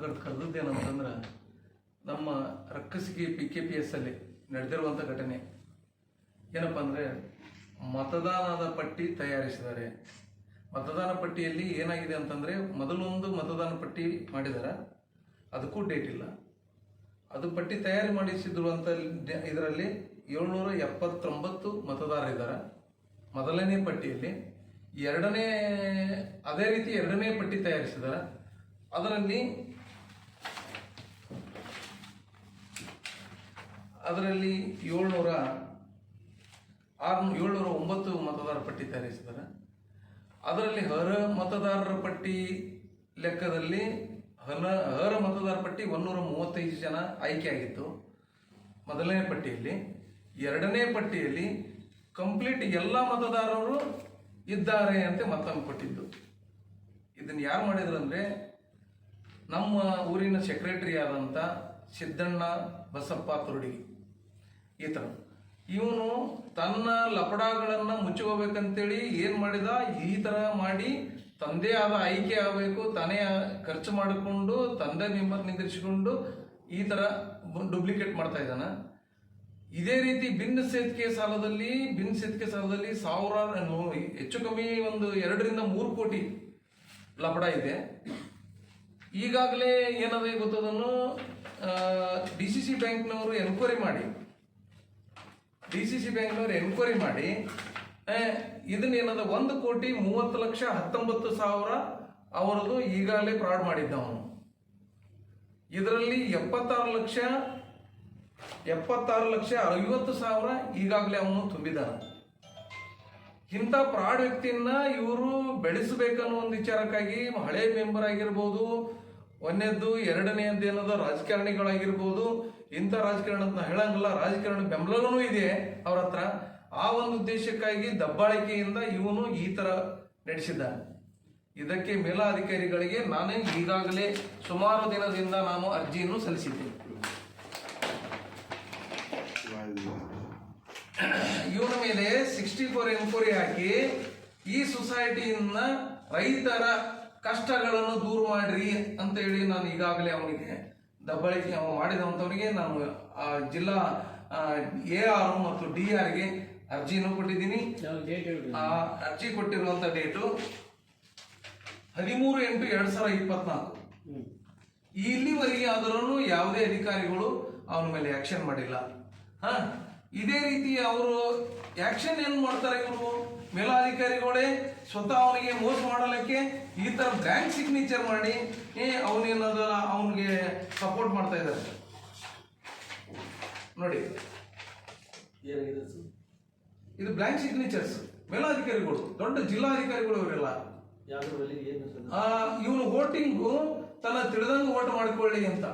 ಕರೆದದ್ದೇನಂತಂದ್ರೆ ನಮ್ಮ ರಕ್ಕಸಿಗೆ P K P S ಅಲ್ಲಿ ನಡೆದಿರುವಂಥ ಘಟನೆ. ಏನಪ್ಪ ಅಂದರೆ, ಮತದಾನದ ಪಟ್ಟಿ ತಯಾರಿಸಿದ್ದಾರೆ. ಮತದಾನ ಪಟ್ಟಿಯಲ್ಲಿ ಏನಾಗಿದೆ ಅಂತಂದರೆ, ಮೊದಲೊಂದು ಮತದಾನ ಪಟ್ಟಿ ಮಾಡಿದ್ದಾರೆ ಅದಕ್ಕೂ ಡೇಟ್ ಇಲ್ಲ. ಅದು ಪಟ್ಟಿ ತಯಾರಿ ಅಂತ ಇದರಲ್ಲಿ ಏಳ್ನೂರ ಎಪ್ಪತ್ತೊಂಬತ್ತು ಮತದಾರರಿದ್ದಾರೆ ಮೊದಲನೇ ಪಟ್ಟಿಯಲ್ಲಿ ಎರಡನೇ, ಅದೇ ರೀತಿ ಎರಡನೇ ಪಟ್ಟಿ ತಯಾರಿಸಿದ್ದಾರೆ. ಅದರಲ್ಲಿ ಅದರಲ್ಲಿ ಏಳ್ನೂರ ಆರು ಏಳ್ನೂರ ಒಂಬತ್ತು ಮತದಾರ ಪಟ್ಟಿ ತಯಾರಿಸಿದ್ದಾರೆ. ಅದರಲ್ಲಿ ಹರ ಮತದಾರರ ಪಟ್ಟಿ ಲೆಕ್ಕದಲ್ಲಿ ಹನ ಹರ ಮತದಾರ ಪಟ್ಟಿ ಒಂದೂರ ಮೂವತ್ತೈದು ಜನ ಆಯ್ಕೆಯಾಗಿತ್ತು ಮೊದಲನೇ ಪಟ್ಟಿಯಲ್ಲಿ. ಎರಡನೇ ಪಟ್ಟಿಯಲ್ಲಿ ಕಂಪ್ಲೀಟ್ ಎಲ್ಲ ಮತದಾರರು ಇದ್ದಾರೆ ಅಂತ ಮತ್ತೊಮ್ಮೆ ಕೊಟ್ಟಿದ್ದು. ಇದನ್ನು ಯಾರು ಮಾಡಿದ್ರು ಅಂದರೆ ನಮ್ಮ ಊರಿನ ಸೆಕ್ರೆಟರಿ ಆದಂಥ ಸಿದ್ದಣ್ಣ ಬಸಪ್ಪ ತುರುಡಿಗಿ ಈ ಥರ ಇವನು ತನ್ನ ಲಪಡಗಳನ್ನು ಮುಚ್ಚಿಕೋಬೇಕಂತೇಳಿ ಏನು ಮಾಡಿದ? ಈ ಥರ ಮಾಡಿ ತಂದೆ ಆದ ಆಯ್ಕೆ ಆಗಬೇಕು, ತಾನೇ ಖರ್ಚು ಮಾಡಿಕೊಂಡು ತಂದೆ ಮೆಂಬರ್ ನಿಂದಿರಿಸಿಕೊಂಡು ಈ ಥರ ಡೂಪ್ಲಿಕೇಟ್ ಮಾಡ್ತಾ ಇದ್ದಾನೆ. ಇದೇ ರೀತಿ ಬಿನ್ ಸೇತ್ಕೆ ಸಾಲದಲ್ಲಿ, ಬಿನ್ ಸೇತ್ಕೆ ಸಾಲದಲ್ಲಿ ಸಾವಿರಾರು ಹೆಚ್ಚು ಕಮ್ಮಿ ಒಂದು ಎರಡರಿಂದ ಮೂರು ಕೋಟಿ ಲಪಡ ಇದೆ. ಈಗಾಗಲೇ ಏನಾದ್ರೆ ಗೊತ್ತದನ್ನು ಡಿ ಸಿ ಸಿ ಬ್ಯಾಂಕ್ನವರು ಎನ್ಕ್ವೈರಿ ಮಾಡಿ. ಡಿ ಸಿ ಸಿ ಬ್ಯಾಂಕ್ನವರು ಎನ್ಕ್ವೈರಿ ಮಾಡಿ ಆ, ಇದನ್ನ ಏನದ ಒಂದು ಕೋಟಿ ಮೂವತ್ತು ಲಕ್ಷ ಹತ್ತೊಂಬತ್ತು ಸಾವಿರ ಅವರದು ಈಗಾಗಲೇ ಫ್ರಾಡ್ ಮಾಡಿದ್ದ ಅವನು ಇದರಲ್ಲಿ ಎಪ್ಪತ್ತಾರು ಲಕ್ಷ ಎಪ್ಪತ್ತಾರು ಲಕ್ಷ ಐವತ್ತು ಸಾವಿರ ಈಗಾಗಲೇ ಅವನು ತುಂಬಿದ್ದಾನೆ. ಇಂಥ ಪ್ರಾಡ್ ವ್ಯಕ್ತಿಯನ್ನ ಇವರು ಬೆಳೆಸಬೇಕನ್ನೋ ಒಂದು ವಿಚಾರಕ್ಕಾಗಿ ಹಳೆ ಮೆಂಬರ್ ಆಗಿರ್ಬೋದು ಒಂದನೇದ್ದು ಎರಡನೆಯದ್ದು ಏನದ ರಾಜಕಾರಣಿಗಳಾಗಿರ್ಬೋದು, ಇಂಥ ರಾಜಕಾರಣ ಅಂತ ಹೇಳಂಗಿಲ್ಲ, ರಾಜಕಾರಣ ಬೆಂಬಲನೂ ಇದೆ ಅವ್ರ ಹತ್ರ. ಆ ಒಂದು ಉದ್ದೇಶಕ್ಕಾಗಿ ದಬ್ಬಾಳಿಕೆಯಿಂದ ಇವನು ಈ ತರ ನಡೆಸಿದ್ದ ಇದಕ್ಕೆ ಮೇಲಾಧಿಕಾರಿಗಳಿಗೆ ನಾನು ಈಗಾಗಲೇ ಸುಮಾರು ದಿನದಿಂದ ನಾನು ಅರ್ಜಿಯನ್ನು ಸಲ್ಲಿಸಿದ್ದೇನೆ. ಇವನ ಮೇಲೆ ಸಿಕ್ಸ್ಟಿ ಫೋರ್ ಎನ್ಕ್ವೈರಿ ಹಾಕಿ ಈ ಸೊಸೈಟಿಯಿಂದ ರೈತರ ಕಷ್ಟಗಳನ್ನು ದೂರ ಮಾಡ್ರಿ ಅಂತ ಹೇಳಿ ನಾನು ಈಗಾಗಲೇ ಅವನಿಗೆ ದಬ್ಬಳಿಕೆ ಅವ ಮಾಡಿದಂಥವನಿಗೆ ನಾನು ಆ ಜಿಲ್ಲಾ ಎ ಆರ್ ಮತ್ತು ಡಿ ಆರ್ಗೆ ಅರ್ಜಿಯನ್ನು ಕೊಟ್ಟಿದ್ದೀನಿ. ಆ ಅರ್ಜಿ ಕೊಟ್ಟಿರುವಂತ ಡೇಟು ಹದಿಮೂರು ಎಂಟು ಎರಡು ಸಾವಿರ ಇಪ್ಪತ್ನಾಲ್ಕು. ಇಲ್ಲಿವರೆಗೆ ಆದರೂ ಯಾವುದೇ ಅಧಿಕಾರಿಗಳು ಅವನ ಮೇಲೆ ಆಕ್ಷನ್ ಮಾಡಿಲ್ಲ. ಹಾಂ? ಇದೇ ರೀತಿ ಅವರು ಆಕ್ಷನ್ ಏನು ಮಾಡ್ತಾರೆ ಇವರು? ಮೇಲಾಧಿಕಾರಿಗಳೇ ಸ್ವತಃ ಅವನಿಗೆ ಮೋಸ ಮಾಡಲಿಕ್ಕೆ ಈ ಥರ ಬ್ಯಾಂಕ್ ಸಿಗ್ನೇಚರ್ ಮಾಡಿ ಏ ಅವನೇನದ ಅವನಿಗೆ ಸಪೋರ್ಟ್ ಮಾಡ್ತಾ ಇದ್ದಾರೆ. ನೋಡಿ. ಇದು ಬ್ಯಾಂಕ್ ಸಿಗ್ನೇಚರ್ಸ್ ಮೇಲಾಧಿಕಾರಿಗಳು ದೊಡ್ಡ ಜಿಲ್ಲಾಧಿಕಾರಿಗಳು ಇವರೆಲ್ಲ ಇವನು ವೋಟಿಂಗು ತನ್ನ ತಿಳಿದಂಗ ವೋಟ್ ಮಾಡ್ಕೊಳ್ಳಿ ಅಂತ.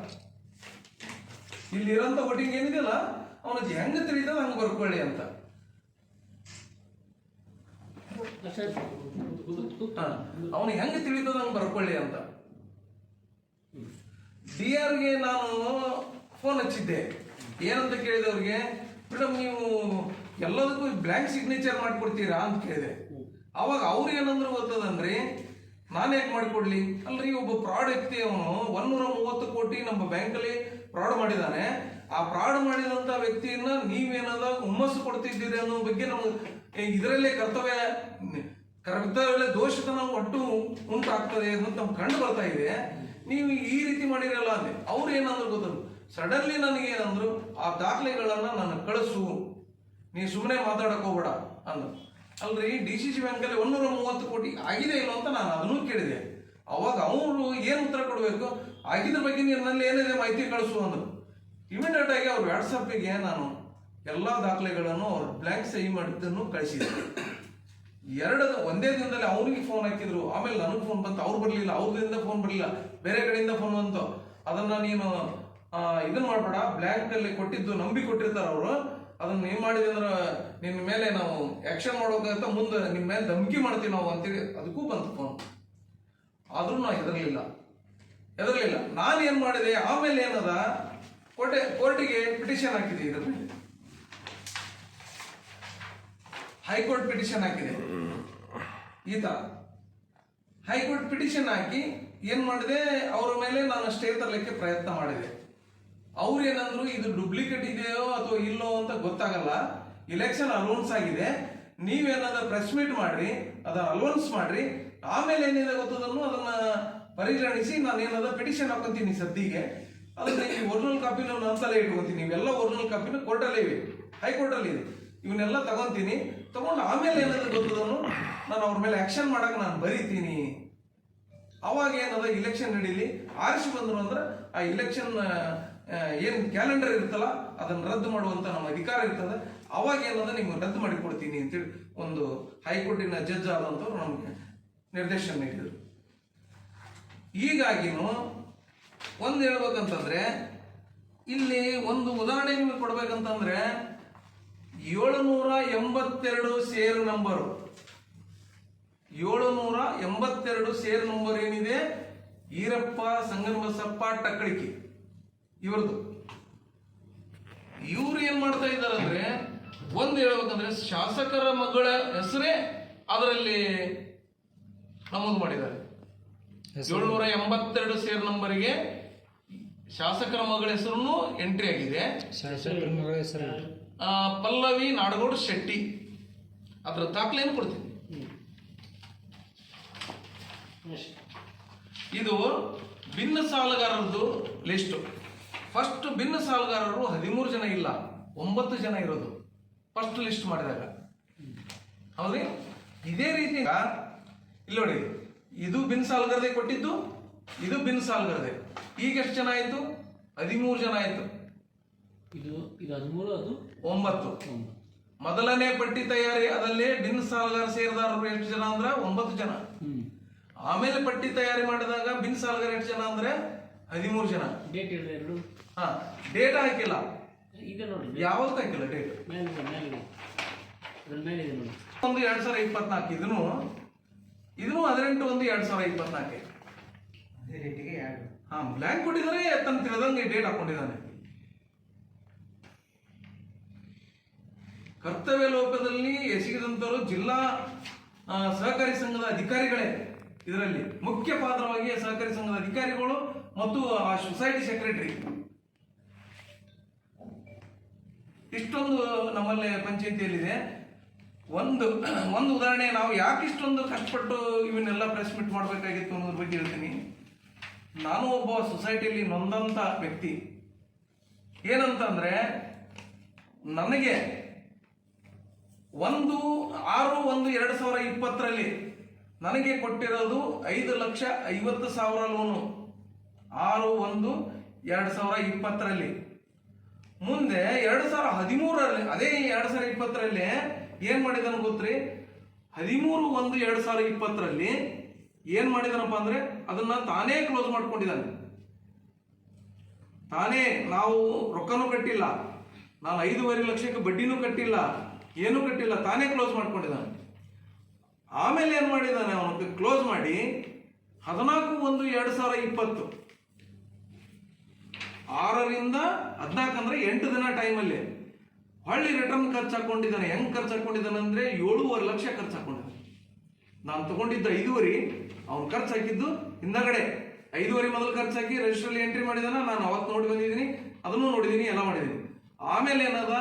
ಇಲ್ಲಿರೋಂಥ ವೋಟಿಂಗ್ ಏನಿದೆಯಲ್ಲ ಅವನಿಗೆ ಹೆಂಗ ತಿಳಿದ ಹಂಗೆ ಬರ್ಕೊಳ್ಳಿ ಅಂತ. ಅವನು ಹೆಂಗೆ ತಿಳಿತ ನಂಗೆ ಬರ್ಕೊಳ್ಳಿ ಅಂತ. ಡಿ ಆರ್ಗೆ ನಾನು ಫೋನ್ ಹಚ್ಚಿದ್ದೆ. ಏನಂತ ಕೇಳಿದೆ ಅವ್ರಿಗೆ ಮೇಡಮ್ ನೀವು ಎಲ್ಲದಕ್ಕೂ ಬ್ಲ್ಯಾಂಕ್ ಸಿಗ್ನೇಚರ್ ಮಾಡಿಕೊಡ್ತೀರಾ? ಅಂತ ಕೇಳಿದೆ. ಅವಾಗ ಅವ್ರು ಏನಂದ್ರು ಗೊತ್ತದನ್ರಿ ನಾನು ಯಾಕೆ ಮಾಡಿಕೊಡ್ಲಿ? ಅಲ್ರಿ, ಒಬ್ಬ ಫ್ರಾಡ್ ವ್ಯಕ್ತಿ ಅವನು ಒಂದೂರ ಮೂವತ್ತು ಕೋಟಿ ನಮ್ಮ ಬ್ಯಾಂಕಲ್ಲಿ ಫ್ರಾಡ್ ಮಾಡಿದಾನೆ. ಆ ಫ್ರಾಡ್ ಮಾಡಿದಂತ ವ್ಯಕ್ತಿಯನ್ನ ನೀವೇನಾದ್ರು ಹುಮ್ಮಸ್ಸು ಕೊಡ್ತಿದ್ದೀರಿ ಅನ್ನೋ ಬಗ್ಗೆ ನಮ್ಗೆ ಇದರಲ್ಲೇ ಕರ್ತವ್ಯ ಕರ್ತವ್ಯ ದೋಷತನ ಒಟ್ಟು ಉಂಟಾಗ್ತದೆ ಅಂತ ನಮ್ಗೆ ಕಂಡು ಬರ್ತಾ ಇದೆ. ನೀವು ಈ ರೀತಿ ಮಾಡಿರಲ್ಲ ಅಂದೆ ಅವ್ರು ಏನಂದ್ರು ಗೊತ್ತರು ಸಡನ್ಲಿ ನನಗೆ ಏನಂದ್ರು ಆ ದಾಖಲೆಗಳನ್ನ ನಾನು ಕಳಿಸು. ನೀ ಸುಮ್ಮನೆ ಮಾತಾಡಕ್ ಹೋಗ್ಬೇಡ ಅಂದ್ರು. ಅಲ್ರಿ ಡಿ ಸಿ ಸಿ ಬ್ಯಾಂಕಲ್ಲಿ ಒಂದೂರ ಮೂವತ್ತು ಕೋಟಿ ಆಗಿದೆ ಇಲ್ಲ ಅಂತ ನಾನು ಅದನ್ನು ಕೇಳಿದೆ. ಅವಾಗ ಅವರು ಏನು ಉತ್ತರ ಕೊಡಬೇಕು? ಆಗಿದ್ರ ಬಗ್ಗೆ ನಿನ್ನಲ್ಲಿ ಏನಿದೆ ಮಾಹಿತಿ ಕಳಿಸು ಅಂದ್ರು. ಇಮಿಡಿಯೇಟ್ ಆಗಿ ಅವ್ರ ವಾಟ್ಸಪ್ಪಿಗೆ ನಾನು ಎಲ್ಲ ದಾಖಲೆಗಳನ್ನು ಅವ್ರು ಬ್ಲ್ಯಾಂಕ್ ಸಹಿ ಮಾಡಿದ್ದನ್ನು ಕಳಿಸಿದ್ರು. ಎರಡು, ಒಂದೇ ದಿನದಲ್ಲಿ ಅವನಿಗೆ ಫೋನ್ ಹಾಕಿದ್ರು. ಆಮೇಲೆ ನನಗೆ ಫೋನ್ ಬಂತು, ಅವ್ರು ಬರಲಿಲ್ಲ, ಅವ್ರದಿಂದ ಫೋನ್ ಬರಲಿಲ್ಲ, ಬೇರೆ ಕಡೆಯಿಂದ ಫೋನ್ ಬಂತು. ಅದನ್ನ ನೀನು ಇದನ್ನ ಮಾಡಬೇಡ ಬ್ಲ್ಯಾಂಕ್ ಅಲ್ಲಿ ಕೊಟ್ಟಿದ್ದು ನಂಬಿ ಕೊಟ್ಟಿರ್ತಾರೆ ಅವರು. ಅದನ್ನ ನೀವು ಮಾಡಿದೆ ಅಂದ್ರೆ ನಿನ್ನ ಮೇಲೆ ನಾವು ಆಕ್ಷನ್ ಮಾಡೋಕಂತ ಮುಂದೆ ನಿಮ್ಮ ಮೇಲೆ ಧಮಕಿ ಮಾಡ್ತೀವಿ ನಾವು ಅಂತೇಳಿ ಅದಕ್ಕೂ ಬಂತು ಫೋನ್ ಆದ್ರೂ ನಾ ಹೆದರಲಿಲ್ಲ. ಹೆದರಲಿಲ್ಲ. ನಾನು ಏನು ಮಾಡಿದೆ? ಆಮೇಲೆ ಏನದ? ಕೋರ್ಟೆ ಕೋರ್ಟಿಗೆ ಪಿಟಿಷನ್ ಹಾಕಿದೆ ಇದ್ರ ಮೇಲೆ ಹೈಕೋರ್ಟ್ ಪಿಟಿಷನ್ ಹಾಕಿದೆ. ಈತ ಹೈಕೋರ್ಟ್ ಪಿಟಿಷನ್ ಹಾಕಿ ಏನ್ ಮಾಡಿದೆ? ಅವರ ಮೇಲೆ ನಾನು ಸ್ಟೇ ತರಲಿಕ್ಕೆ ಪ್ರಯತ್ನ ಮಾಡಿದೆ. ಅವ್ರು ಏನಂದ್ರು ಇದು ಡೂಪ್ಲಿಕೇಟ್ ಇದೆಯೋ ಅಥವಾ ಇಲ್ಲೋ ಅಂತ ಗೊತ್ತಾಗಲ್ಲ. ಇಲೆಕ್ಷನ್ ಅಲೌನ್ಸ್ ಆಗಿದೆ. ನೀವೇನಾದ್ರೂ ಪ್ರೆಸ್ ಮೀಟ್ ಮಾಡ್ರಿ, ಅದನ್ನ ಅಲೌನ್ಸ್ ಮಾಡ್ರಿ. ಆಮೇಲೆ ಏನಿದೆ ಗೊತ್ತದನ್ನು ಅದನ್ನ ಪರಿಗಣಿಸಿ ನಾನು ಏನಾದ್ರು ಪಿಟಿಷನ್ ಹಾಕೊಂತೀನಿ ಸದ್ದಿಗೆ. ಅದನ್ನ ಈ ಒರಿಜಿನಲ್ ಕಾಪಿನ ನನ್ನ ತಲೆ ಇಟ್ಕೊತೀನಿ. ಇವೆಲ್ಲ ಒರಿಜಿನಲ್ ಕಾಪಿನ ಕೋರ್ಟಲ್ಲೇ ಇವೆ. ಹೈಕೋರ್ಟಲ್ಲಿ ಇದೆ. ಇವನ್ನೆಲ್ಲ ತಗೊಂತೀನಿ. ತಗೊಂಡು ಆಮೇಲೆ ಏನಾದ್ರು ಗೊತ್ತದನ್ನು? ನಾನು ಅವ್ರ ಮೇಲೆ ಆಕ್ಷನ್ ಮಾಡಕ್ ನಾನು ಬರೀತೀನಿ. ಅವಾಗ ಏನದ? ಇಲೆಕ್ಷನ್ ನಡೀಲಿ. ಆರಿಸಿ ಬಂದರು ಅಂದ್ರೆ ಆ ಇಲೆಕ್ಷನ್ ಏನು ಕ್ಯಾಲೆಂಡರ್ ಇರುತ್ತಲ್ಲ, ಅದನ್ನ ರದ್ದು ಮಾಡುವಂತ ನಮ್ಮ ಅಧಿಕಾರ ಇರ್ತದೆ. ಅವಾಗ ಏನದ? ನಿಮ್ಗೆ ರದ್ದು ಮಾಡಿ ಕೊಡ್ತೀನಿ ಅಂತೇಳಿ ಒಂದು ಹೈಕೋರ್ಟಿನ ಜಡ್ಜ್ ಆದಂಥವ್ರು ನಮಗೆ ನಿರ್ದೇಶನ ನೀಡಿದರು. ಹೀಗಾಗಿನೂ ಒಂದು ಹೇಳ್ಬೇಕಂತಂದ್ರೆ, ಇಲ್ಲಿ ಒಂದು ಉದಾಹರಣೆ ನಿಮಗೆ ಕೊಡ್ಬೇಕಂತಂದ್ರೆ ಏಳುನೂರ ಎಂಬತ್ತೆರಡು ಸೇರು ನಂಬರು ಏಳುನೂರ ಎಂಬತ್ತೆರಡು ಸೇರ್ ನಂಬರ್ ಏನಿದೆ? ಈರಪ್ಪ ಸಂಗಮಸಪ್ಪ ಟಕ್ಕಳಿಕೆ. ಇವರದು. ಇವ್ರು ಏನ್ ಮಾಡ್ತಾ ಇದ್ದಾರೆ ಅಂದ್ರೆ ಒಂದು ಹೇಳ್ಬೇಕಂದ್ರೆ ಶಾಸಕರ ಮಗಳ ಹೆಸರೇ ಅದರಲ್ಲಿ ನಮೂದು ಮಾಡಿದ್ದಾರೆ. ಏಳ್ನೂರ ಎಂಬತ್ತೆರಡು ಸೇರ್ ನಂಬರಿಗೆ ಶಾಸಕರ ಮಗಳ ಹೆಸರು ಎಂಟ್ರಿ ಆಗಿದೆ. ಶಾಸಕರ ಮಗಳ ಹೆಸರು. ಪಲ್ಲವಿ, ನಾಡಗೌಡ, ಶೆಟ್ಟಿ. ಅದರ ದಾಖಲೆಯನ್ನು ಕೊಡ್ತೀನಿ. ಇದು ಭಿನ್ನ ಸಾಲಗಾರರದ್ದು ಲಿಸ್ಟ್ ಫಸ್ಟ್ ಭಿನ್ನ ಸಾಲಗಾರರು ಹದಿಮೂರು ಜನ ಇಲ್ಲ, ಒಂಬತ್ತು ಜನ ಇರೋದು. ಫಸ್ಟ್ ಲಿಸ್ಟ್ ಮಾಡಿದಾಗ. ಹೌದ್ರಿ? ಇದೇ ರೀತಿ ಇಲ್ಲಿ ನೋಡಿ, ಇದು ಬಿನ್ ಸಾಲ್ಗರದೆ ಕೊಟ್ಟಿದ್ದು, ಇದು ಬಿನ್ ಸಾಲಗಾರದೆ ಈಗ ಎಷ್ಟು ಜನ ಆಯಿತು? ಹದಿಮೂರು ಜನ ಆಯಿತು. ಇದು ಇದು ಹದಿಮೂರು, ಅದು ಒಂಬತ್ತು. ಮೊದಲನೇ ಪಟ್ಟಿ ತಯಾರಿ ಅದರಲ್ಲಿ ಬಿನ್ ಸಾಲಗಾರ ಸೇರಿದಾರರು ಎಷ್ಟು ಜನ ಅಂದ್ರೆ ಒಂಬತ್ತು ಜನ. ಹ್ಮ್. ಆಮೇಲೆ ಪಟ್ಟಿ ತಯಾರಿ ಮಾಡಿದಾಗ ಬಿನ್ ಸಾಲಗಾರ ಎಷ್ಟು ಜನ ಅಂದ್ರೆ ಹದಿಮೂರು ಜನ. ಡೇಟ್ ಎರಡು? ಹಾ ಡೇಟ್ ಹಾಕಿಲ್ಲ. ಇದೆ ನೋಡಿ. ಯಾವತ್ತೂ ಹಾಕಿಲ್ಲ ಡೇಟ್ ಒಂದು ಎರಡ್ ಸಾವಿರ ಇಪ್ಪತ್ನಾಲ್ಕು ಇದನ್ನು ಇದನ್ನು ಹದಿನೆಂಟು ಒಂದು ಎರಡ್ ಸಾವಿರ ಇಪ್ಪತ್ನಾಲ್ಕು. ಹಾ ಬ್ಲ್ಯಾಂಕ್ ಕೊಟ್ಟಿದ್ದಾರೆ ತನ್ನ ತಿಳಿದಂಗೆ ಡೇಟ್ ಹಾಕೊಂಡಿದ್ದಾನೆ. ಕರ್ತವ್ಯ ಲೋಕದಲ್ಲಿ ಎಸಗಿದಂಥವರು ಜಿಲ್ಲಾ ಸಹಕಾರಿ ಸಂಘದ ಅಧಿಕಾರಿಗಳೇ ಇದರಲ್ಲಿ. ಮುಖ್ಯ ಪಾತ್ರವಾಗಿ ಸಹಕಾರಿ ಸಂಘದ ಅಧಿಕಾರಿಗಳು ಮತ್ತು, ಆ ಸೊಸೈಟಿ ಸೆಕ್ರೆಟರಿ ಇಷ್ಟೊಂದು ನಮ್ಮಲ್ಲಿ ಪಂಚಾಯತಿಯಲ್ಲಿದೆ. ಒಂದು ಒಂದು ಉದಾಹರಣೆ, ನಾವು ಯಾಕೆ ಇಷ್ಟೊಂದು ಕಷ್ಟಪಟ್ಟು ಇವನ್ನೆಲ್ಲ ಪ್ರೆಸ್ ಮೀಟ್ ಮಾಡಬೇಕಾಗಿತ್ತು ಅನ್ನೋದ್ರ ಬಗ್ಗೆ ಹೇಳ್ತೀನಿ. ನಾನು ಒಬ್ಬ ಸೊಸೈಟಿಯಲ್ಲಿ ನೊಂದಂತ ವ್ಯಕ್ತಿ. ಏನಂತಂದ್ರೆ, ನನಗೆ ಒಂದು ಆರು ಒಂದು ಎರಡು ಸಾವಿರ ಇಪ್ಪತ್ತರಲ್ಲಿ ನನಗೆ ಕೊಟ್ಟಿರೋದು ಐದು ಲಕ್ಷ ಐವತ್ತು ಸಾವಿರ ಲೋನು ಆರು ಒಂದು ಎರಡು ಸಾವಿರ ಇಪ್ಪತ್ತರಲ್ಲಿ. ಮುಂದೆ ಎರಡು ಸಾವಿರ ಹದಿಮೂರರಲ್ಲಿ, ಅದೇ ಎರಡು ಸಾವಿರ ಇಪ್ಪತ್ತರಲ್ಲಿ ಏನ್ ಮಾಡಿದನು ಗೊತ್ತ್ರಿ? ಹದಿಮೂರು ಒಂದು ಎರಡು ಸಾವಿರ ಇಪ್ಪತ್ತರಲ್ಲಿ ಏನು ಮಾಡಿದನಪ್ಪ ಅಂದ್ರೆ ಅದನ್ನ ತಾನೇ ಕ್ಲೋಸ್ ಮಾಡ್ಕೊಂಡಿದ್ದಾನೆ. ತಾನೇ ನಾವು ರೊಕ್ಕನೂ ಕಟ್ಟಿಲ್ಲ, ನಾನು ಐದೂವರೆ ಲಕ್ಷಕ್ಕೆ ಬಡ್ಡಿನೂ ಕಟ್ಟಿಲ್ಲ. ಏನೂ ಕಟ್ಟಿಲ್ಲ, ತಾನೇ ಕ್ಲೋಸ್ ಮಾಡ್ಕೊಂಡಿದ್ದಾನೆ. ಆಮೇಲೆ ಏನು ಮಾಡಿದ್ದಾನೆ ಅವನು ಕ್ಲೋಸ್ ಮಾಡಿ ಹದಿನಾಲ್ಕು ಒಂದು ಎರಡು ಸಾವಿರ ಇಪ್ಪತ್ತು. ಆರರಿಂದ ಹದಿನಾಲ್ಕು ಅಂದ್ರೆ ಎಂಟು ದಿನ ಟೈಮಲ್ಲಿ ಹೊಳ್ಳಿ ರಿಟರ್ನ್ ಖರ್ಚು ಹಾಕೊಂಡಿದ್ದಾನೆ. ಹೆಂಗೆ ಖರ್ಚು ಹಾಕೊಂಡಿದ್ದಾನೆ ಅಂದ್ರೆ ಏಳೂವರೆ ಲಕ್ಷ ಖರ್ಚು ಹಾಕೊಂಡಿದ್ದಾನೆ. ನಾನು ತಗೊಂಡಿದ್ದ ಐದೂವರೆ, ಅವ್ನು ಖರ್ಚು ಹಾಕಿದ್ದು ಹಿಂದಗಡೆ. ಐದೂವರೆ ಮೊದಲು ಖರ್ಚು ಹಾಕಿ ರಿಜಿಸ್ಟ್ರಲ್ಲಿ ಎಂಟ್ರಿ ಮಾಡಿದಾನ. ನಾನು ಅವತ್ತು ನೋಡಿ ಬಂದಿದ್ದೀನಿ, ಅದನ್ನು ನೋಡಿದ್ದೀನಿ ಎಲ್ಲ ಮಾಡಿದ್ದೀನಿ ಆಮೇಲೆ ಏನದ?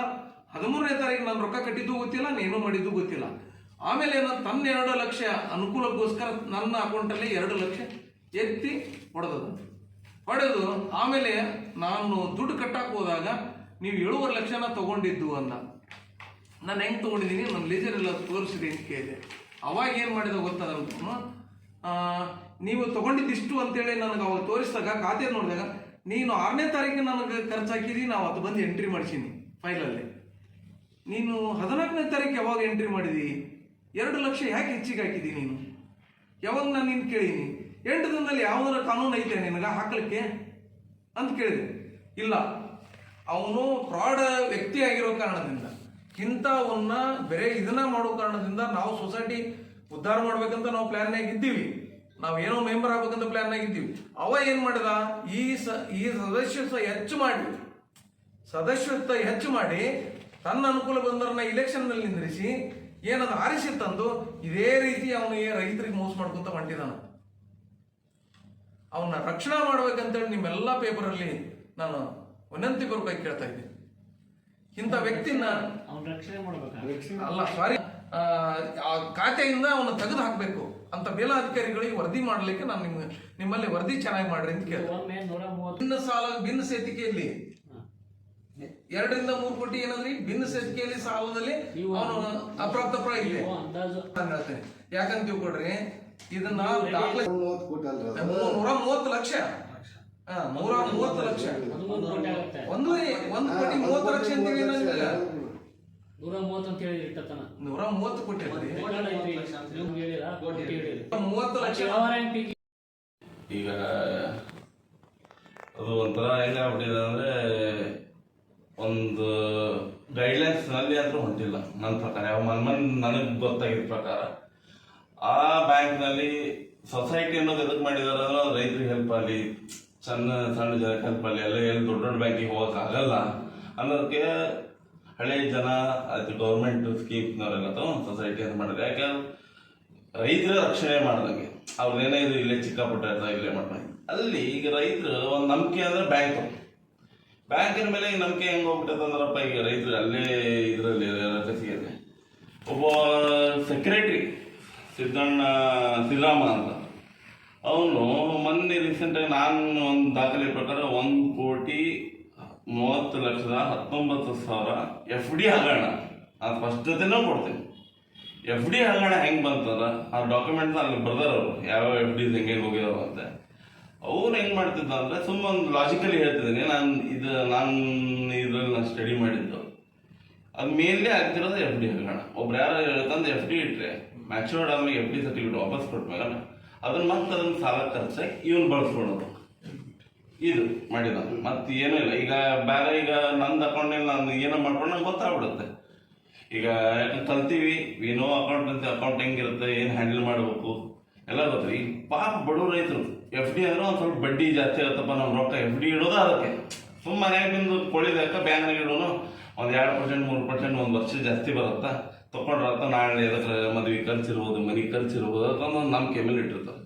ಹದಿಮೂರನೇ ತಾರೀಕು ನಾನು ರೊಕ್ಕ ಕಟ್ಟಿದ್ದು ಗೊತ್ತಿಲ್ಲ ನೀನು ಮಾಡಿದ್ದು ಗೊತ್ತಿಲ್ಲ. ಆಮೇಲೆ ನಾನು ತನ್ನ ಎರಡು ಲಕ್ಷ, ಅನುಕೂಲಕ್ಕೋಸ್ಕರ ನನ್ನ ಅಕೌಂಟಲ್ಲಿ ಎರಡು ಲಕ್ಷ ಎತ್ತಿ ಹೊಡೆದದು ಹೊಡೆದು ಆಮೇಲೆ ನಾನು ದುಡ್ಡು ಕಟ್ಟಕ್ಕೆ ಹೋದಾಗ ನೀವು ಏಳುವರೆ ಲಕ್ಷನ ತಗೊಂಡಿದ್ದು ಅಂದ. ನಾನು ಹೆಂಗ್ ತೊಗೊಂಡಿದ್ದೀನಿ? ನನ್ನ ಲೇಜರ್ ಎಲ್ಲ ತೋರಿಸಿದೆ ಅಂತ ಕೇಳಿದೆ. ಅವಾಗ ಏನು ಮಾಡಿದ ಗೊತ್ತದ ನೀವು ತಗೊಂಡಿದ್ದಿಷ್ಟು ಅಂತೇಳಿ ನನಗೆ ಅವಾಗ ತೋರಿಸಿದಾಗ ಖಾತೆ ನೋಡಿದಾಗ, ನೀನು ಆರನೇ ತಾರೀಕು ನನಗೆ ಖರ್ಚು ಹಾಕಿದಿ ನಾವು ಅದು ಬಂದು ಎಂಟ್ರಿ ಮಾಡಿಸೀನಿ ಫೈಲಲ್ಲಿ ನೀನು ಹದಿನಾಲ್ಕನೇ ತಾರೀಕು ಯಾವಾಗ ಎಂಟ್ರಿ ಮಾಡಿದಿ? ಎರಡು ಲಕ್ಷ ಯಾಕೆ ಹೆಚ್ಚಿಗೆ ಹಾಕಿದಿ ನೀನು? ಯಾವಾಗ ನಾನು ನಿನ್ನ ಕೇಳೀನಿ? ಎಂಟು ದಿನದಲ್ಲಿ ಯಾವ್ದಾರ ಕಾನೂನು ಐತೆ ನಿನಗೆ ಹಾಕಲಿಕ್ಕೆ? ಅಂತ ಕೇಳಿದೆ. ಇಲ್ಲ, ಅವನು ಫ್ರಾಡ್ ವ್ಯಕ್ತಿ ಆಗಿರೋ ಕಾರಣದಿಂದ, ಇಂಥವನ್ನ ಬೇರೆ ಇದನ್ನ ಮಾಡೋ ಕಾರಣದಿಂದ ನಾವು ಸೊಸೈಟಿ ಉದ್ಧಾರ ಮಾಡ್ಬೇಕಂತ ನಾವು ಪ್ಲಾನ್ ಇದ್ದೀವಿ. ನಾವು ಏನೋ ಮೆಂಬರ್ ಆಗ್ಬೇಕಂತ ಪ್ಲಾನ್ ಇದ್ದೀವಿ. ಅವ ಏನು ಮಾಡಿದ? ಈ ಸ, ಈ ಸದಸ್ಯತ್ವ ಹೆಚ್ಚು ಮಾಡಿ, ಸದಸ್ಯತ್ವ ಹೆಚ್ಚು ಮಾಡಿ ತನ್ನ ಅನುಕೂಲ ಬಂದವ್ರನ್ನ ಇಲೆಕ್ಷನ್ನಲ್ಲಿ ನಿಂದ್ರಿಸಿ ಏನದ ಆರಿಸಿ ತಂದು ಇದೇ ರೀತಿ ಅವನಿಗೆ ರೈತರಿಗೆ ಮೋಸ ಮಾಡ್ಕೊಂತ ಹೊಂಟಿದಾನ. ಅವನ್ನ ರಕ್ಷಣಾ ಮಾಡ್ಬೇಕಂತೇಳಿ ನಿಮ್ಮೆಲ್ಲ ಪೇಪರಲ್ಲಿ ನಾನು ವಿನಂತಿ ಬರ್ಬೇಕು ಕೇಳ್ತಾ ಇದ್ದೀನಿ. ಇಂಥ ವ್ಯಕ್ತಿನ ಅವ್ನ ರಕ್ಷಣೆ ಮಾಡ್ಬೇಕಾ? ಅಲ್ಲ ಸಾರಿ ಆ ಖಾತೆಯಿಂದ ಅವನ್ನ ತೆಗೆದು ಹಾಕಬೇಕು ಅಂತ ಮೇಲಾಧಿಕಾರಿಗಳಿಗೆ ವರದಿ ಮಾಡ್ಲಿಕ್ಕೆ ನಾನು ನಿಮ್ಮ ನಿಮ್ಮಲ್ಲಿ ವರದಿ ಚೆನ್ನಾಗಿ ಮಾಡ್ರಿ ಅಂತ ನೂರ ಭಿನ್ನ ಸಾಲ ಭಿನ್ನ ಸೇತಿಕೆಯಲ್ಲಿ ಎರಡರಿಂದ ಮೂರು ಕೋಟಿ ಏನಂದ್ರೆ? ಭಿನ್ನ ಸೇತಿಕೆಯಲ್ಲಿ ಸಾಲದಲ್ಲಿ ಅವನು ಅಂದಾಜು ನಾನು ಹೇಳ್ತೇನೆ. ಯಾಕಂತ ತಿಳ್ಕೊಡ್ರಿ ಇದನ್ನ ದಾಖಲೆ ನೂರ ಮೂವತ್ತು ಲಕ್ಷ? ಹಾ ನೂರ ಮೂವತ್ತು ಲಕ್ಷ. ಆಗುತ್ತೆ. ಒಂದು ಒಂದು ಕೋಟಿ ಮೂವತ್ತು ಲಕ್ಷ ಅಂತ ಏನಾಗಿಲ್ಲ ನೂರ ಮೂವತ್ತು ಅಂತ ಹೇಳಿ ಇಟ್ಟತನ ನೂರ ಮೂವತ್ತು ಕೋಟಿ ಮೂವತ್ತು ಲಕ್ಷ. ಈಗ ಅದು ಒಂಥರ ಹೆಂಗಾಗ್ಬಿಟ್ಟಿದೆ ಅಂದ್ರೆ ಒಂದು ಗೈಡ್ಲೈನ್ಸ್ನಲ್ಲಿ ಅಂತೂ ಹೊಂಟಿಲ್ಲ ನನ್ನ ಪ್ರಕಾರ. ಯಾವ ನನಗೆ ಗೊತ್ತಾಗಿದ್ದ ಪ್ರಕಾರ. ಆ ಬ್ಯಾಂಕ್ನಲ್ಲಿ ಸೊಸೈಟಿ ಅನ್ನೋದು ಎದಕ್ ಮಾಡಿದಾರೆ ರೈತರಿಗೆ ಹೆಲ್ಪ್ ಆಗಲಿ, ಸಣ್ಣ ಸಣ್ಣ ಜನಕ್ಕೆ ಹೆಲ್ಪ್ ಆಗಲಿ ಎಲ್ಲ ಎಲ್ಲಿ ದೊಡ್ಡ ದೊಡ್ಡ ಬ್ಯಾಂಕಿಗೆ ಹೋಗಕ್ ಆಗಲ್ಲ ಅನ್ನೋದಕ್ಕೆ ಹಳೆ ಜನ ಅದು ಗೌರ್ಮೆಂಟ್ ಸ್ಕೀಮ್ಸ್ನವರೆಲ್ಲ ಒಂದು ಸೊಸೈಟಿ ಅಂತ ಮಾಡಿದ್ರೆ ಯಾಕಂದ್ರೆ ರೈತರ ರಕ್ಷಣೆ ಮಾಡ್ದಂಗೆ. ಅವ್ರೇನೇ ಇದು ಇಲ್ಲೇ ಚಿಕ್ಕ ಪುಟ್ಟ ಇಲ್ಲೇ ಮಾಡ್ದಂಗೆ. ಅಲ್ಲಿ ಈಗ ರೈತರು ಒಂದು ನಂಬಿಕೆ ಅಂದ್ರೆ ಬ್ಯಾಂಕ್. ಬ್ಯಾಂಕಿನ ಮೇಲೆ ನಂಬಿಕೆ ಹೆಂಗ್ ಹೋಗ್ಬಿಟ್ಟದಂದ್ರಪ್ಪ ಈಗ ರೈತರು ಅಲ್ಲೇ ಇದರಲ್ಲಿ ರಚಿಸಿದೆ ಒಬ್ಬ ಸೆಕ್ರೆಟ್ರಿ ಸಿದ್ದಣ್ಣ ಶ್ರೀರಾಮ ಅಂತ ಅವನು ಮೊನ್ನೆ ರೀಸೆಂಟಾಗಿ ನಾನು ಒಂದು ದಾಖಲೆ ಪ್ರಕಾರ ಒಂದು ಕೋಟಿ ಮೂವತ್ತು ಲಕ್ಷದ ಹತ್ತೊಂಬತ್ತು ಸಾವಿರ ಎಫ್ ಡಿ ಹಗರಣ. ಫಸ್ಟ್ ಜೊತೆನೂ ಕೊಡ್ತೀನಿ. ಎಫ್ ಡಿ ಹಗರಣ ಹೆಂಗೆ ಬಂತಂದ್ರ, ಆ ಡಾಕ್ಯುಮೆಂಟ್ಸ್ ಅಲ್ಲಿ ಬರ್ದಾರ ಅವರು ಯಾವ ಎಫ್ ಡಿ ಹೆಂಗೆ ಹೋಗಿದಾವ ಅಂತ. ಅವ್ರು ಹೆಂಗ್ ಮಾಡ್ತಿದ್ದ ಅಂದ್ರೆ ಸುಮ್ಮ ಒಂದು ಲಾಜಿಕಲಿ ಹೇಳ್ತಿದ್ದೀನಿ, ನಾನು ಇದು, ನಾನು ಇದ್ರಲ್ಲಿ ನಾನು ಸ್ಟಡಿ ಮಾಡಿದ್ದು. ಅದ್ ಮೇಲೆ ಆಗ್ತಿರೋದು ಎಫ್ ಡಿ ಹಗರಣ ಒಬ್ರು ಯಾರು ಹೇಳ್ತಂದ್ರೆ ಎಫ್ ಡಿ ಇಟ್ರೆ ಮ್ಯಾಚೂರ್ಡ್ ಆದ್ಮೇಲೆ ಎಫ್ ಡಿ ಸರ್ಟಿಫಿಕೇಟ್ ವಾಪಸ್ ಕೊಟ್ಮೇಲೆ ಅದನ್ನ ಮತ್ತೆ ಅದನ್ನ ಸಾಲ ಖರ್ಚಾಗಿ ಇವನ್ ಬಳಸ್ಕೊಳೋದು. ಇದು ಮಾಡಿದ. ಮತ್ತೆ ಏನೂ ಇಲ್ಲ. ಈಗ ಬೇರೆ ಈಗ ನಂದು ಅಕೌಂಟಲ್ಲಿ ನಾನು ಏನೋ ಮಾಡ್ಕೊಂಡು ನಂಗೆ ಗೊತ್ತಾಗ್ಬಿಡುತ್ತೆ. ಈಗ ಯಾಕಂದ್ರೆ ಕಲ್ತೀವಿ ಏನೋ ಅಕೌಂಟ್ ಅಂತ ಅಕೌಂಟ್ ಹೆಂಗಿರುತ್ತೆ, ಏನು ಹ್ಯಾಂಡಲ್ ಮಾಡಬೇಕು. ಎಲ್ಲ ಗೊತ್ತು. ಪಾಪ ಬಡವ್ರು ರೈತರು ಎಫ್ ಡಿ ಅಂದ್ರೆ ಒಂದು ಸ್ವಲ್ಪ ಬಡ್ಡಿ ಜಾಸ್ತಿ ಇರುತ್ತಪ್ಪ ನಮ್ಮ ರೊಕ್ಕ ಎಫ್ ಡಿ ಇಡೋದು ಅದಕ್ಕೆ. ಸುಮ್ಮ ಮನ್ಯಾಗ ನಿಮ್ದು ಕೊಳಿದಕ್ಕ ಬ್ಯಾಂಕ್ನಾಗ ಇಡೋನು, ಒಂದು ಎರಡು ಪರ್ಸೆಂಟ್ ಮೂರು ಪರ್ಸೆಂಟ್ ಒಂದು ವರ್ಷ ಜಾಸ್ತಿ ಬರುತ್ತಾ? ತೊಗೊಂಡ್ರತ್ತ ನಾಳೆ ಇದಕ್ಕೆ ಮದುವೆ ಖರ್ಚಿರ್ಬೋದು ಮನೆ ಖರ್ಚಿರ್ಬೋದು ಅದೊಂದು ನಮ್ಮ ಮೇಲೆ ಇಟ್ಟಿರ್ತಾರೆ.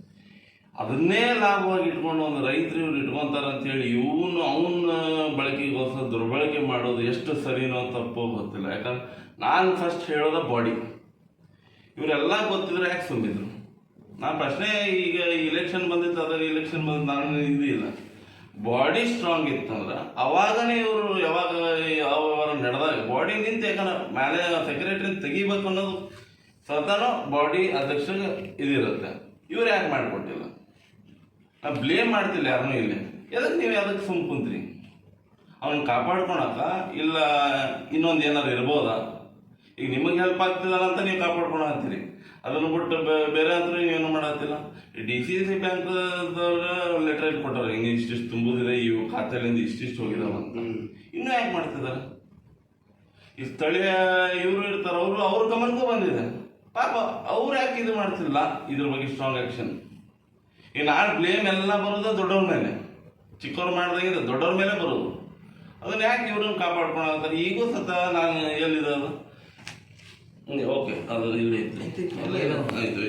ಅದನ್ನೇ ಲಾಭವಾಗಿ ಇಟ್ಕೊಂಡು ಒಂದು ರೈತರು ಇವ್ರು ಇಟ್ಕೊಂತಾರ ಅಂತೇಳಿ ಇವನು ಅವನ ಬಳಕೆಗೋಸ್ಕರ ದುರ್ಬಳಕೆ ಮಾಡೋದು ಎಷ್ಟು ಸರಿನೋ ತಪ್ಪೋ ಗೊತ್ತಿಲ್ಲ. ಯಾಕಂದ್ರೆ ನಾನು ಫಸ್ಟ್ ಹೇಳೋದ ಬಾಡಿ ಇವರೆಲ್ಲ ಗೊತ್ತಿದ್ರೆ ಯಾಕೆ ಸುಮ್ಮಿದ್ರು? ನಾ ಪ್ರಶ್ನೆ, ಈಗ ಇಲೆಕ್ಷನ್ ಬಂದಿತ್ತು ಅದ್ರ ಇಲೆಕ್ಷನ್ ಬಂದ ನಾನು ಇದು ಇಲ್ಲ ಬಾಡಿ ಸ್ಟ್ರಾಂಗ್ ಇತ್ತಂದ್ರೆ, ಅವಾಗನೇ ಇವರು ಯಾವಾಗ ಯಾವ ವ್ಯವಹಾರ ನಡೆದಾಗ ಬಾಡಿ ನಿಂತು ಯಾಕಂದ್ರೆ ಮ್ಯಾಲೆ ಸೆಕ್ರೆಟರಿ ತೆಗಿಬೇಕು ಅನ್ನೋದು ಸ್ವತಃ ಬಾಡಿ ಅಧ್ಯಕ್ಷರಿಗೆ ಇದಿರುತ್ತೆ. ಇವ್ರು ಯಾಕೆ ಮಾಡಿಕೊಟ್ಟಿಲ್ಲ? ನಾ ಬ್ಲೇಮ್ ಮಾಡ್ತಿಲ್ಲ ಯಾರನ್ನೂ ಇಲ್ಲಿ. ಎದಕ್ಕೆ ನೀವು ಅದಕ್ಕೆ ಸುಮ್ ಕುಂತ್ರಿ? ಅವನ್ ಕಾಪಾಡ್ಕೊಳಕ ಇಲ್ಲ ಇನ್ನೊಂದು ಏನಾರು ಇರ್ಬೋದಾ? ಈಗ ನಿಮಗೆ ಹೆಲ್ಪ್ ಆಗ್ತಿದಲ್ಲ ಅಂತ ನೀವು ಕಾಪಾಡ್ಕೊಳ ಅಂತೀರಿ ಅದನ್ನು ಬಿಟ್ಟು ಬೇರೆ ಅಂದ್ರೆ ಏನು ಮಾಡತ್ತಿಲ್ಲ D C C bank letter ಕೊಟ್ಟಾರ ಹಿಂಗೆ ಇಷ್ಟಿಷ್ಟು ತುಂಬುದಿದೆ ಇವು ಖಾತೆಲಿಂದ ಇಷ್ಟಿಷ್ಟು ಹೋಗಿದಾವ ಅಂತ. ಇನ್ನೂ ಯಾಕೆ ಮಾಡ್ತಿದ್ದಾರೆ ಈ ಸ್ಥಳೀಯ ಇವರು ಇರ್ತಾರ ಅವರು ಅವ್ರ ಗಮನಕ್ಕೂ ಬಂದಿದೆ. ಪಾಪ ಅವ್ರು ಯಾಕೆ ಇದು ಮಾಡ್ತಿಲ್ಲ? ಇದ್ರ ಬಗ್ಗೆ ಸ್ಟ್ರಾಂಗ್ ಆಕ್ಷನ್ ಈ ಆ ಬ್ಲೇಮ್ ಎಲ್ಲ ಬರೋದು ದೊಡ್ಡವ್ರ ಮೇಲೆ. ಚಿಕ್ಕವ್ರು ಮಾಡ್ದಂಗಿದೆ ದೊಡ್ಡವ್ರ ಮೇಲೆ ಬರೋದು. ಅದನ್ನ ಯಾಕೆ ಇವ್ರನ್ನ ಕಾಪಾಡ್ಕೊಳತ್ತಾರೆ ಈಗೂ ಸತ ನಾನು ಎಲ್ಲಿದೆ ಅದು? ಓಕೆ. ಅದು ಇಲ್ಲಿ ಐತಿ ಆಯ್ತು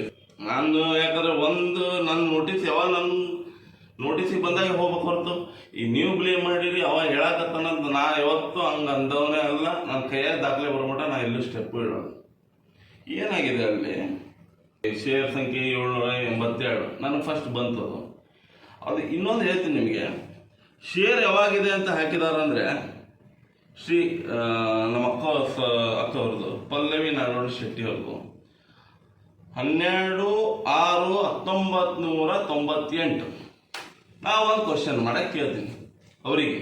ನಾನು ಯಾಕಂದ್ರೆ ಒಂದು ನನ್ನ ನೋಟಿಸ್ ಯಾವಾಗ ನನ್ನ ನೋಟಿಸಿಗೆ ಬಂದಾಗ ಹೋಗ್ಬೇಕು ಹೊರತು. ಈ ನೀವು ಬ್ಲೇಮ್ ಮಾಡಿರಿ ಅವ ಹೇಳಕತ್ತಾನಂತ ನಾ ಯಾವತ್ತೂ ಹಂಗೆ ಅಂದವನೇ ಅಲ್ಲ. ನನ್ನ ಕೈಯಾಗ ದಾಖಲೆ ಬರ್ಬಿಟ್ಟ ನಾ ಎಲ್ಲೂ ಸ್ಟೆಪ್ ಇಡೋಣ ಏನಾಗಿದೆ ಅಲ್ಲಿ? ಶೇರ್ ಸಂಖ್ಯೆ ಏಳ್ನೂರ ಎಂಬತ್ತೆರಡು. ನನಗೆ ಫಸ್ಟ್ ಬಂತು ಅದು ಅದು ಇನ್ನೊಂದು ಹೇಳ್ತೀನಿ ನಿಮಗೆ. ಶೇರ್ ಯಾವಾಗಿದೆ ಅಂತ ಹಾಕಿದಾರಂದ್ರೆ ಶ್ರೀ ನಮ್ಮ ಅಕ್ಕ ಅಕ್ಕ ಅವ್ರದ್ದು. ಪಲ್ಲವಿ ನಾರಾಯಣ ಶೆಟ್ಟಿ ಅವ್ರದ್ದು. ಹನ್ನೆರಡು ಆರು ಹತ್ತೊಂಬತ್ತು ನೂರ ತೊಂಬತ್ತೆಂಟು ನಾವೊಂದು ಕ್ವಶನ್ ಮಾಡಕ್ಕೆ ಕೇಳ್ತೀನಿ. ಅವರಿಗೆ.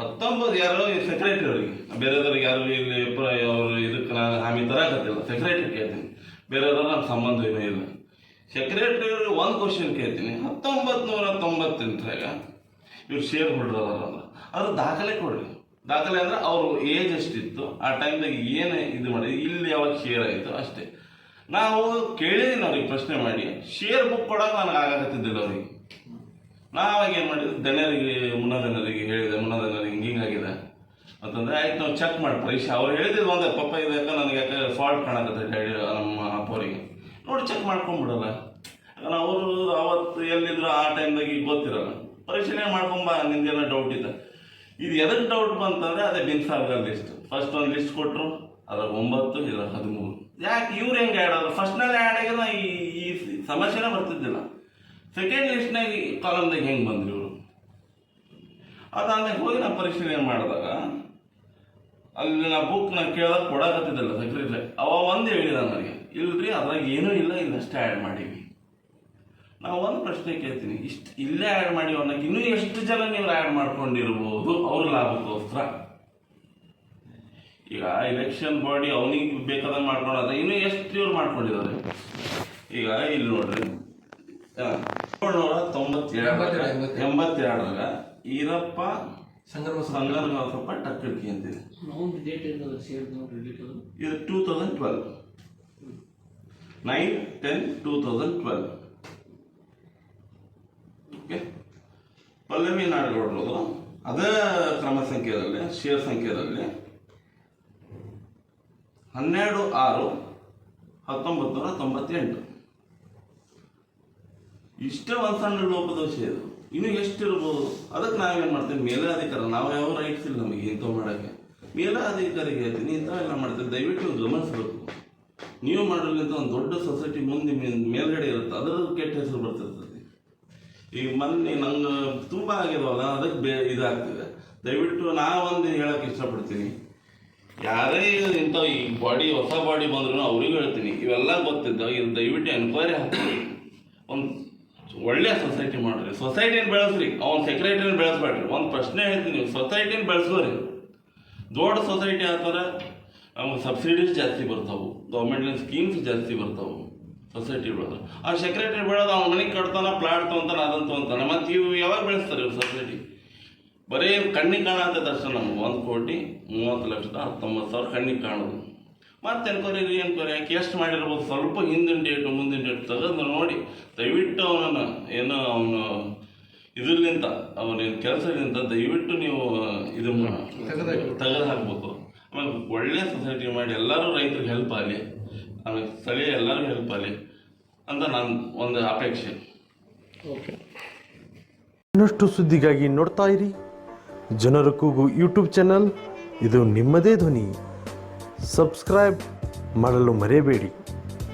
ಹತ್ತೊಂಬತ್ತು ಯಾರು ಸೆಕ್ರೆಟರಿ ಅವರಿಗೆ. ಬೇರೆದವ್ರಿಗೆ ಯಾರು ಇಲ್ಲಿ ಅವರು ಇದಕ್ಕೆ ನಾನು ಹಾಮಿ ತರಕತ್ತಿಲ್ಲ. ಸೆಕ್ರೆಟರಿ ಕೇಳ್ತೀನಿ. ಬೇರೆದವ್ರ ನಮ್ಮ ಸಂಬಂಧ ಏನೂ ಇಲ್ಲ. ಸೆಕ್ರೆಟರಿ ಅವ್ರಿಗೆ ಒಂದು ಕ್ವಶನ್ ಕೇಳ್ತೀನಿ. ಹತ್ತೊಂಬತ್ತು ನೂರ ತೊಂಬತ್ತೆಂಟರಾಗ ಇವ್ರು ಶೇರ್ ಹೋಲ್ಡರ್ ಅದ್ರ ದಾಖಲೆ ಕೊಡ್ರಿ. ದಾಖಲೆ ಅಂದ್ರೆ ಅವರು ಏಜ್ ಎಷ್ಟಿತ್ತು, ಆ ಟೈಮ್ದಾಗ ಏನು ಇದು ಮಾಡಿ ಇಲ್ಲಿ ಯಾವಾಗ ಶೇರ್ ಆಯಿತು ಅಷ್ಟೇ. ನಾವು ಕೇಳಿದೀನಿ ಅವ್ರಿಗೆ ಪ್ರಶ್ನೆ ಮಾಡಿ. ಶೇರ್ ಬುಕ್ ಕೊಡೋಕೆ ನನಗೆ ಆಗಕತ್ತಿದ್ದಿಲ್ಲ ಅವ್ರಿಗೆ. ನಾವಾಗ ಏನು ಮಾಡಿದ್ವಿ? ದಣ್ಯರಿಗೆ ಮುನ್ನ ದನರಿಗೆ ಹೇಳಿದೆ ಮುನ್ನ ದನರಿಗೆ ಹಿಂಗಾಗಿದೆ ಅಂತಂದ್ರೆ ಆಯ್ತು ನಾವು ಚೆಕ್ ಮಾಡಿ, ಪರೀಕ್ಷೆ. ಅವ್ರು ಹೇಳಿದ್ರು ಒಂದೇ ಪಪ್ಪ ಇದೆ ಅಂತ ನನಗೆ ಯಾಕೆ ಫಾಲ್ಟ್ ಕಾಣಕತ್ತೆ ಹೇಳಿ ನಮ್ಮ ಅಪ್ಪವರಿಗೆ ನೋಡಿ ಚೆಕ್ ಮಾಡ್ಕೊಂಡ್ಬಿಡಲ್ಲ ಯಾಕಂದ್ರೆ ಅವರು ಅವತ್ತು ಎಲ್ಲಿದ್ರು ಆ ಟೈಮ್ದಾಗ ಈಗ ಗೊತ್ತಿರಲ್ಲ. ಪರೀಕ್ಷೆನೇ ಮಾಡ್ಕೊಂಬ ನಿಂದೇನೋ ಡೌಟ್ ಇದೆ ಇದು ಎದಕ್ಕೆ ಡೌಟ್ ಬಂತಂದ್ರೆ ಅದೇ ಬಿನ್ ಸಾಗರ್ ಲಿಸ್ಟ್ ಫಸ್ಟ್ ಒಂದು ಲಿಸ್ಟ್ ಕೊಟ್ಟರು ಅದ್ರಾಗ ಒಂಬತ್ತು ಇಲ್ಲ ಹದಿಮೂರು. ಯಾಕೆ ಇವ್ರು ಹೆಂಗೆ ಆ್ಯಡ್ ಆದ್ರು? ಫಸ್ಟ್ನಲ್ಲಿ ಆ್ಯಡ್ ಆಗಿದ್ರೆ ಈ ಈ ಸಮಸ್ಯೆನೇ ಬರ್ತಿದ್ದಿಲ್ಲ. ಸೆಕೆಂಡ್ ಲಿಸ್ಟ್ನಾಗ ಕಾಲಮ್ದಾಗ ಹೆಂಗೆ ಬಂದ್ರು ಇವರು? ಅದಾದ್ಮೇಲೆ ಹೋಗಿ ನಾ ಪರಿಶೀಲನೆ ಮಾಡಿದಾಗ, ಅಲ್ಲಿ ನಾ ಬುಕ್ ನಾ ಕೇಳೋದಕ್ಕೆ ಕೊಡಕತ್ತಿದ್ದಲ್ಲ ಸೆಕ್ರೆಟ್ರಿ ಅವ ಒಂದು ಹೇಳಿದ ನನಗೆ, ಇಲ್ರಿ, ಅದ್ರಾಗ ಏನೂ ಇಲ್ಲ ಇಲ್ಲಷ್ಟೇ ಆ್ಯಡ್ ಮಾಡೀವಿ. ನಾವು ಒಂದು ಪ್ರಶ್ನೆ ಕೇಳ್ತೀನಿ. ಇಷ್ಟು ಇಲ್ಲೇ ಆ್ಯಡ್ ಮಾಡಿ ಅನ್ನೋಕೆ ಇನ್ನೂ ಎಷ್ಟು ಜನ ನೀವು ಆ್ಯಡ್ ಮಾಡ್ಕೊಂಡಿರ್ಬೋದು? ಅವ್ರ ಲಾಭಕ್ಕೋಸ್ಕರ. ಈಗ ಎಲೆಕ್ಷನ್ ಬಾಡಿ ಅವನಿಗೆ ಬೇಕಾದಂಗೆ ಮಾಡ್ಕೊಳೋದ ಇನ್ನೂ ಎಷ್ಟು ಇವ್ರು ಮಾಡ್ಕೊಂಡಿದ್ದಾರೆ? ಈಗ ಇಲ್ಲಿ ನೋಡ್ರಿ. ಏಳ್ನೂರ ತೊಂಬತ್ತೆರಡು. ಎಂಬತ್ತೆರಡು. ಎಂಬತ್ತೆರಡರಾಗ ಈರಪ್ಪ ಸಂಗಮ ಸಂಗನಗೌಡಪ್ಪ ಟಕ್ಕಳ್ಕಿ ಅಂತಿದೆ. ಇದು two thousand twelve nine ten two thousand twelve okay. Pallavi ನಾಡಗೌಡರದು ಅದೇ ಕ್ರಮ ಸಂಖ್ಯೆಯಲ್ಲಿ ಶೇರ್ ಸಂಖ್ಯೆಯಲ್ಲಿ ಹನ್ನೆರಡು, ಆರು, ಹತ್ತೊಂಬತ್ತು, ನೂರ ತೊಂಬತ್ತೆಂಟು. ಇಷ್ಟೇ ಒಂದು ಸಣ್ಣ ಲೋಪದೋಷ ಇದು. ಇನ್ನು ಎಷ್ಟಿರ್ಬೋದು? ಅದಕ್ಕೆ ನಾವೇನು ಮಾಡ್ತೀವಿ? ಮೇಲಾಧಿಕಾರಿ. ನಾವು ಯಾವ ರೈಟ್ಸ್ ಇಲ್ಲ ನಮಗೆ ಇಂಥವು ಮಾಡೋಕ್ಕೆ. ಮೇಲಾಧಿಕಾರಿಗೆ ಹೇಳ್ತೀನಿ, ಇಂಥವೆಲ್ಲ ಮಾಡ್ತೀವಿ. ದಯವಿಟ್ಟು ಗಮನಿಸಬೇಕು. ನೀವು ಮಾಡೋದ್ರಿಂದ ಒಂದು ದೊಡ್ಡ ಸೊಸೈಟಿ ಮುಂದೆ ಮೇಲ್- ಮೇಲ್ಗಡೆ ಇರುತ್ತೆ. ಅದರ ಕೆಟ್ಟ ಹೆಸರು ಬರ್ತಿರ್ತದೆ. ಈಗ ಮೊನ್ನೆ ನಂಗೆ ತುಂಬ ಆಗಿರೋಲ್ಲ, ಅದಕ್ಕೆ ಬೇ ಇದಾಗ್ತಿದೆ. ದಯವಿಟ್ಟು ನಾ ಒಂದು ಹೇಳಕ್ಕೆ ಇಷ್ಟಪಡ್ತೀನಿ. ಯಾರೇ ಇಂಥ ಈ ಬಾಡಿ ಹೊಸ ಬಾಡಿ ಬಂದ್ರು ಅವ್ರಿಗೂ ಹೇಳ್ತೀನಿ. ಇವೆಲ್ಲ ಗೊತ್ತಿದ್ದ ಇದು ದಯವಿಟ್ಟು ಎನ್ಕ್ವೈರಿ ಹಾಕ್ತೀನಿ ಒಂದು ಒಳ್ಳೆ ಸೊಸೈಟಿ ಮಾಡ್ರಿ. ಸೊಸೈಟಿನ ಬೆಳೆಸ್ರಿ? ಅವ್ನ ಸೆಕ್ರೆಟರಿನ ಬೆಳೆಸ್ಬೇಡ್ರಿ. ಒಂದು ಪ್ರಶ್ನೆ ಹೇಳ್ತೀನಿ ಸೊಸೈಟಿನ ಬೆಳೆಸೋರಿ ದೊಡ್ಡ ಸೊಸೈಟಿ ಆದ್ರೆ ನಮ್ಗೆ ಸಬ್ಸಿಡೀಸ್ ಜಾಸ್ತಿ ಬರ್ತಾವೆ. ಗೌರ್ಮೆಂಟಿನ ಸ್ಕೀಮ್ಸ್ ಜಾಸ್ತಿ ಬರ್ತಾವು. ಸೊಸೈಟಿ ಬೆಳೆದ ಆ ಸೆಕ್ರೆಟರಿ ಬೆಳೆದು ಅವ್ನ ಮನೆಗೆ ಕಟ್ತಾನ ಪ್ಲಾಟ್ ತೊಗೊಂತಾನ ಅದನ್ನು ತೊಗೊಂತಾನ. ಮತ್ತು ಇವು ಯಾವಾಗ ಬೆಳೆಸ್ತಾರೆ ಇವ್ರು ಸೊಸೈಟಿ ಬರೀ ಕಣ್ಣಿಗೆ ಕಾಣತ್ತೆ ಅಷ್ಟೇ ನಮ್ಗೆ ಒಂದು ಕೋಟಿ ಮೂವತ್ತು ಲಕ್ಷದ ಹತ್ತೊಂಬತ್ತು ಸಾವಿರ ಕಣ್ಣಿಗೆ ಕಾಣೋದು. ಮತ್ತೆ ಎನ್ಕ್ವೈರಿ ಎನ್ಕ್ವೈರಿ ಯಾಕೆ ಎಷ್ಟು ಮಾಡಿರ್ಬೋದು? ಸ್ವಲ್ಪ ಹಿಂದಿನ ಡೇಟು ಮುಂದಿನ ಡೇಟ್ ತೆಗೆದು ನೋಡಿ. ದಯವಿಟ್ಟು ಅವನನ್ನು ಏನು ಅವನು ಇದರ್ಲಿಂದ ಅವನೇನು ಕೆಲಸದಿಂದ ದಯವಿಟ್ಟು ನೀವು ಇದು ತೆಗೆದು ಹಾಕ್ಬೇಕು ಆಮೇಲೆ ಒಳ್ಳೆ ಸೊಸೈಟಿ ಮಾಡಿ ಎಲ್ಲರೂ ರೈತರಿಗೆ ಹೆಲ್ಪ್ ಆಗಲಿ. ಆಮೇಲೆ ಸ್ಥಳೀಯ ಎಲ್ಲರಿಗೂ ಹೆಲ್ಪ್ ಆಗಲಿ ಅಂತ ನನ್ನ ಒಂದು ಅಪೇಕ್ಷೆ. ಓಕೆ ಇನ್ನಷ್ಟು ಸುದ್ದಿಗಾಗಿ ನೋಡ್ತಾ ಇರಿ. ಜನರ ಕೂಗು ಯೂಟ್ಯೂಬ್ ಚಾನಲ್ ಇದು ನಿಮ್ಮದೇ ಧ್ವನಿ. ಸಬ್ಸ್ಕ್ರೈಬ್ ಮಾಡಲು ಮರೆಯಬೇಡಿ.